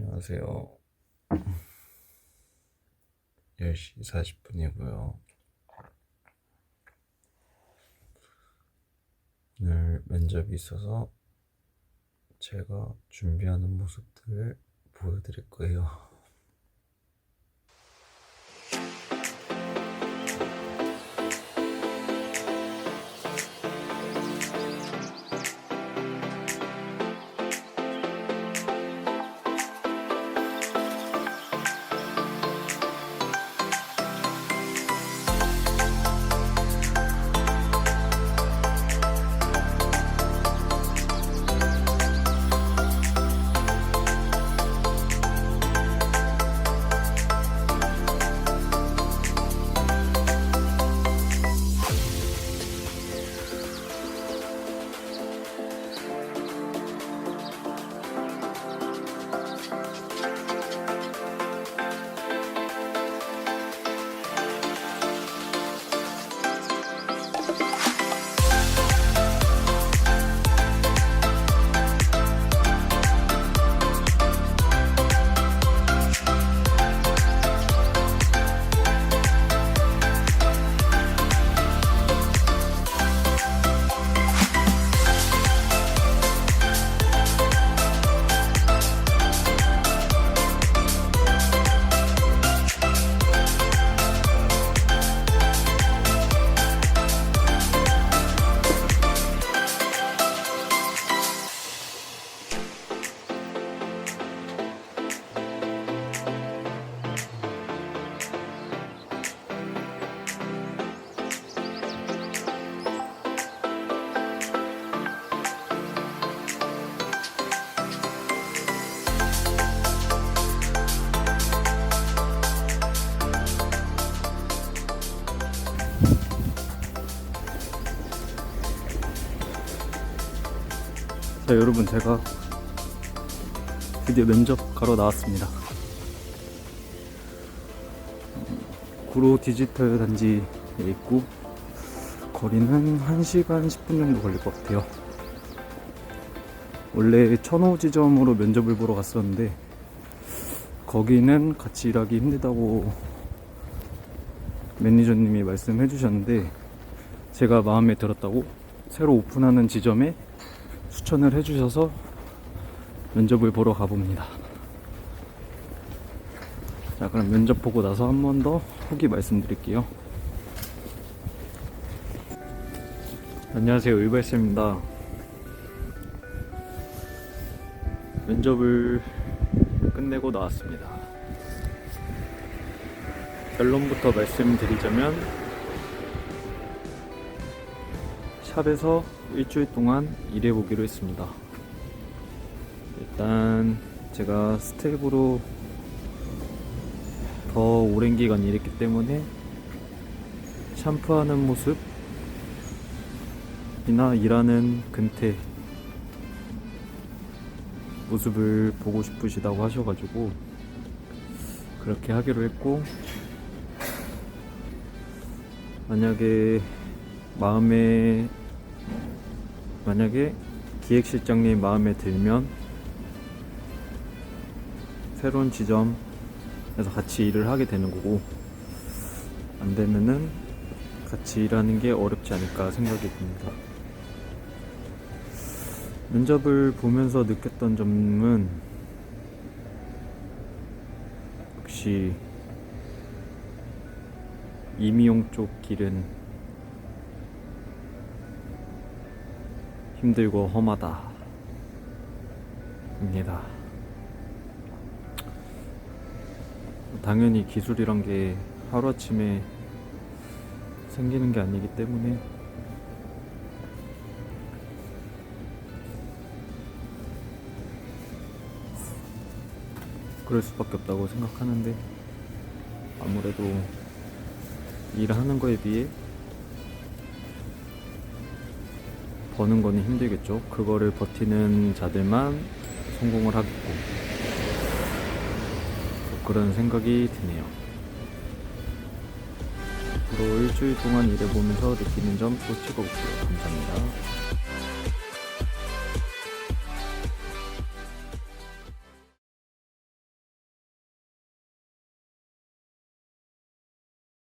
안녕하세요. 10시 40분이고요. 오늘 면접이 있어서 제가 준비하는 모습들을 보여드릴 거예요. 자 여러분 제가 드디어 면접 가러 나왔습니다. 구로 디지털 단지에 있고 거리는 1시간 10분 정도 걸릴 것 같아요. 원래 천호 지점으로 면접을 보러 갔었는데 거기는 같이 일하기 힘들다고 매니저님이 말씀해 주셨는데 제가 마음에 들었다고 새로 오픈하는 지점에 추천을 해주셔서 면접을 보러 가봅니다. 자, 그럼 면접 보고 나서 한 번 더 후기 말씀드릴게요. 안녕하세요, 의발쌤입니다. 면접을 끝내고 나왔습니다. 결론부터 말씀드리자면, 샵에서 일주일 동안 일해보기로 했습니다. 일단 제가 스텝으로 더 오랜 기간 일했기 때문에 샴푸하는 모습이나 일하는 근태 모습을 보고 싶으시다고 하셔가지고 그렇게 하기로 했고 만약에 마음에 만약에 기획실장님 마음에 들면 새로운 지점에서 같이 일을 하게 되는 거고 안 되면은 같이 일하는 게 어렵지 않을까 생각이 듭니다. 면접을 보면서 느꼈던 점은 역시 이미용 쪽 길은 힘들고 험하다. 입니다. 당연히 기술이란 게 하루아침에 생기는 게 아니기 때문에 그럴 수밖에 없다고 생각하는데 아무래도 일하는 거에 비해 버는 거는 힘들겠죠. 그거를 버티는 자들만 성공을 하겠고 그런 생각이 드네요. 앞으로 일주일 동안 일해보면서 느끼는 점 또 찍어볼게요. 감사합니다.